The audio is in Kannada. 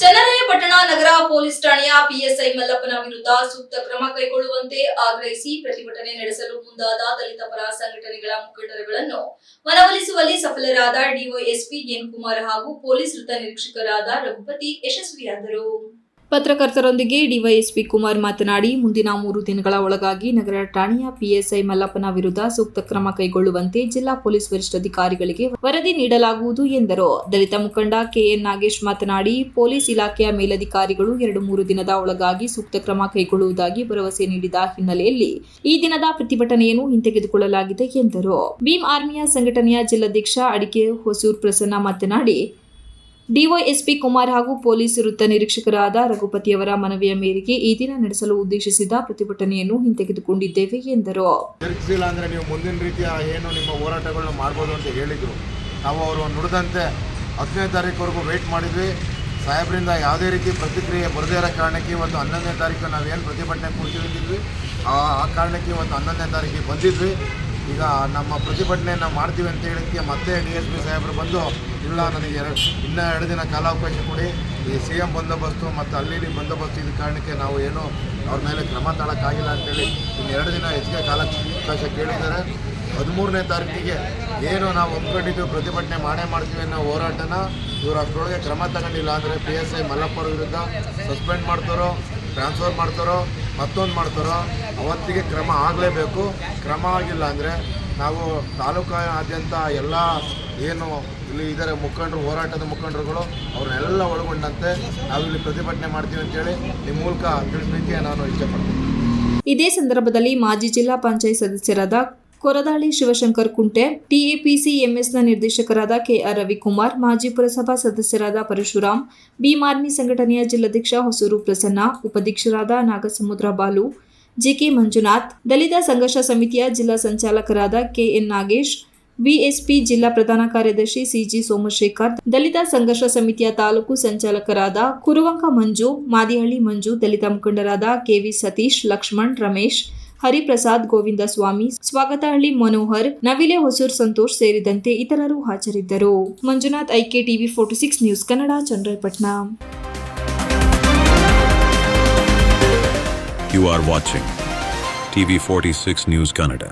ಚನ್ನರಾಯಪಟ್ಟಣ ನಗರ ಪೊಲೀಸ್ ಠಾಣೆಯ ಪಿಎಸ್ಐ ಮಲ್ಲಪ್ಪನ ವಿರುದ್ಧ ಸೂಕ್ತ ಕ್ರಮ ಕೈಗೊಳ್ಳುವಂತೆ ಆಗ್ರಹಿಸಿ ಪ್ರತಿಭಟನೆ ನಡೆಸಲು ಮುಂದಾದ ದಲಿತ ಪರ ಸಂಘಟನೆಗಳ ಮುಖಂಡರುಗಳನ್ನು ಮನವೊಲಿಸುವಲ್ಲಿ ಸಫಲರಾದ ಡಿಒಎಸ್ಪಿ ಎನ್ ಕುಮಾರ್ ಹಾಗೂ ಪೊಲೀಸ್ ವೃತ್ತ ನಿರೀಕ್ಷಕರಾದ ರಘುಪತಿ ಯಶಸ್ವಿಯಾದರು. ಪತ್ರಕರ್ತರೊಂದಿಗೆ ಡಿವೈಎಸ್ಪಿ ಕುಮಾರ್ ಮಾತನಾಡಿ, ಮುಂದಿನ ಮೂರು ದಿನಗಳ ಒಳಗಾಗಿ ನಗರ ಠಾಣೆಯ ಪಿಎಸ್ಐ ಮಲ್ಲಪ್ಪನ ವಿರುದ್ಧ ಸೂಕ್ತ ಕ್ರಮ ಕೈಗೊಳ್ಳುವಂತೆ ಜಿಲ್ಲಾ ಪೊಲೀಸ್ ವರಿಷ್ಠಾಧಿಕಾರಿಗಳಿಗೆ ವರದಿ ನೀಡಲಾಗುವುದು ಎಂದರು. ದಲಿತ ಮುಖಂಡ ಕೆಎನ್ ನಾಗೇಶ್ ಮಾತನಾಡಿ, ಪೊಲೀಸ್ ಇಲಾಖೆಯ ಮೇಲಧಿಕಾರಿಗಳು ಎರಡು ಮೂರು ದಿನದ ಒಳಗಾಗಿ ಸೂಕ್ತ ಕ್ರಮ ಕೈಗೊಳ್ಳುವುದಾಗಿ ಭರವಸೆ ನೀಡಿದ ಹಿನ್ನೆಲೆಯಲ್ಲಿ ಈ ದಿನದ ಪ್ರತಿಭಟನೆಯನ್ನು ಹಿಂತೆಗೆದುಕೊಳ್ಳಲಾಗಿದೆ ಎಂದರು. ಭೀಮ್ ಆರ್ಮಿಯ ಸಂಘಟನೆಯ ಜಿಲ್ಲಾಧ್ಯಕ್ಷ ಅಡಿಕೆ ಹೊಸೂರ್ ಪ್ರಸನ್ನ ಮಾತನಾಡಿ ಡಿವೈಎಸ್ಪಿ ಕುಮಾರ್ ಹಾಗೂ ಪೊಲೀಸ್ ವೃತ್ತ ನಿರೀಕ್ಷಕರಾದ ರಘುಪತಿಯವರ ಮನವಿಯ ಮೇರೆಗೆ ಈ ದಿನ ನಡೆಸಲು ಉದ್ದೇಶಿಸಿದ ಪ್ರತಿಭಟನೆಯನ್ನು ಹಿಂತೆಗೆದುಕೊಂಡಿದ್ದೇವೆ ಎಂದರು. ತಿರುಗಿಸಿಲ್ಲ ಅಂದರೆ ನೀವು ಮುಂದಿನ ರೀತಿಯ ಏನು ನಿಮ್ಮ ಹೋರಾಟಗಳನ್ನ ಮಾಡ್ಬೋದು ಅಂತ ಹೇಳಿದರು. ನಾವು ಅವರು ನುಡಿದಂತೆ ಹತ್ತನೇ ತಾರೀಕುವರೆಗೂ ವೆಯ್ಟ್ ಮಾಡಿದ್ವಿ. ಸಾಹೇಬರಿಂದ ಯಾವುದೇ ರೀತಿ ಪ್ರತಿಕ್ರಿಯೆ ಬರದೇ ಇರೋ ಕಾರಣಕ್ಕೆ ಇವತ್ತು ಹನ್ನೊಂದನೇ ತಾರೀಕು ನಾವೇನು ಪ್ರತಿಭಟನೆ ಕೂರ್ತಿದ್ವಿ ಆ ಆ ಕಾರಣಕ್ಕೆ ಇವತ್ತು ಹನ್ನೊಂದನೇ ತಾರೀಕಿಗೆ ಬಂದಿದ್ವಿ. ಈಗ ನಮ್ಮ ಪ್ರತಿಭಟನೆಯನ್ನು ಮಾಡ್ತೀವಿ ಅಂತ ಹೇಳೋಕ್ಕೆ ಮತ್ತೆ ಡಿ ಎಸ್ ಪಿ ಸಾಹೇಬರು ಬಂದು, ಇಲ್ಲ, ನನಗೆ ಎರಡು, ಇನ್ನೂ ಎರಡು ದಿನ ಕಾಲಾವಕಾಶ ಕೊಡಿ. ಈ ಸಿ ಎಂ ಬಂದೋಬಸ್ತು ಮತ್ತು ಅಲ್ಲಿ ಬಂದೋಬಸ್ತು ಇದ್ದ ಕಾರಣಕ್ಕೆ ನಾವು ಏನು ಅವ್ರ ಮೇಲೆ ಕ್ರಮ ತಗೊಳಕ್ಕಾಗಿಲ್ಲ ಅಂತೇಳಿ ಇನ್ನು ಎರಡು ದಿನ ಹೆಚ್ಚಿಗೆ ಕಾಲಾವಕಾಶ ಕೇಳಿದ್ದಾರೆ. ಹದಿಮೂರನೇ ತಾರೀಕಿಗೆ ಏನು ನಾವು ಒಪ್ಕೊಂಡಿದ್ದು ಪ್ರತಿಭಟನೆ ಮಾಡೇ ಮಾಡ್ತೀವಿ ಅನ್ನೋ ಹೋರಾಟನ ಇವರು ಅಷ್ಟರೊಳಗೆ ಕ್ರಮ ತಗೊಂಡಿಲ್ಲ. ಅಂದರೆ ಪಿ ಎಸ್ ಐ ಮಲ್ಲಪ್ಪರ ವಿರುದ್ಧ ಸಸ್ಪೆಂಡ್ ಮಾಡ್ತಾರೋ ಟ್ರಾನ್ಸ್ಫರ್ ಮಾಡ್ತಾರೋ ಮತ್ತೊಂದು ಮಾಡ್ತಾರೋ, ಅವತ್ತಿಗೆ ಕ್ರಮ ಆಗಲೇಬೇಕು. ಕ್ರಮ ಆಗಿಲ್ಲ ಅಂದರೆ ನಾವು ತಾಲೂಕಾದ್ಯಂತ ಎಲ್ಲ ಏನು ಇಲ್ಲಿ ಇದರ ಮುಖಂಡರು, ಹೋರಾಟದ ಮುಖಂಡರುಗಳು, ಅವ್ರನ್ನೆಲ್ಲ ಒಳಗೊಂಡಂತೆ ನಾವಿಲ್ಲಿ ಪ್ರತಿಭಟನೆ ಮಾಡ್ತೀವಿ ಅಂತೇಳಿ ನಿಮ್ಮ ಮೂಲಕ ತಿಳಿಸ್ಲಿಕ್ಕೆ ನಾನು ಇಷ್ಟಪಡ್ತೀನಿ. ಇದೇ ಸಂದರ್ಭದಲ್ಲಿ ಮಾಜಿ ಜಿಲ್ಲಾ ಪಂಚಾಯತ್ ಸದಸ್ಯರಾದ ಕೊರದಾಳಿ ಶಿವಶಂಕರ್ ಕುಂಟೆ, ಟಿಎಪಿಸಿ ಎಂಎಸ್ನ ನಿರ್ದೇಶಕರಾದ ಕೆಆರ್ ರವಿಕುಮಾರ್, ಮಾಜಿ ಪುರಸಭಾ ಸದಸ್ಯರಾದ ಪರಶುರಾಮ್ ಬಿಮಾರ್ಮಿ ಸಂಘಟನೆಯ ಜಿಲ್ಲಾಧ್ಯಕ್ಷ ಹೊಸೂರು ಪ್ರಸನ್ನ, ಉಪಾಧ್ಯಕ್ಷರಾದ ನಾಗಸಮುದ್ರ ಬಾಲು, ಜಿಕೆ ಮಂಜುನಾಥ್, ದಲಿತ ಸಂಘರ್ಷ ಸಮಿತಿಯ ಜಿಲ್ಲಾ ಸಂಚಾಲಕರಾದ ಕೆಎನ್ ನಾಗೇಶ್, ಬಿಎಸ್ಪಿ ಜಿಲ್ಲಾ ಪ್ರಧಾನ ಕಾರ್ಯದರ್ಶಿ ಸಿಜಿ ಸೋಮಶೇಖರ್, ದಲಿತ ಸಂಘರ್ಷ ಸಮಿತಿಯ ತಾಲೂಕು ಸಂಚಾಲಕರಾದ ಕುರುವಂಕ ಮಂಜು, ಮಾದಿಹಳ್ಳಿ ಮಂಜು, ದಲಿತ ಮುಖಂಡರಾದ ಕೆವಿ ಸತೀಶ್, ಲಕ್ಷ್ಮಣ್, ರಮೇಶ್ ಹರಿಪ್ರಸಾದ್ ಗೋವಿಂದ ಸ್ವಾಮಿ ಸ್ವಾಗತಹಳ್ಳಿ ಮನೋಹರ್, ನವಿಲೆ ಹೊಸೂರ್ ಸಂತೋಷ್ ಸೇರಿದಂತೆ ಇತರರು ಹಾಜರಿದ್ದರು Manjunath IK TV forty six news Kannada Channarayapatna You are watching TV46 News Kannada.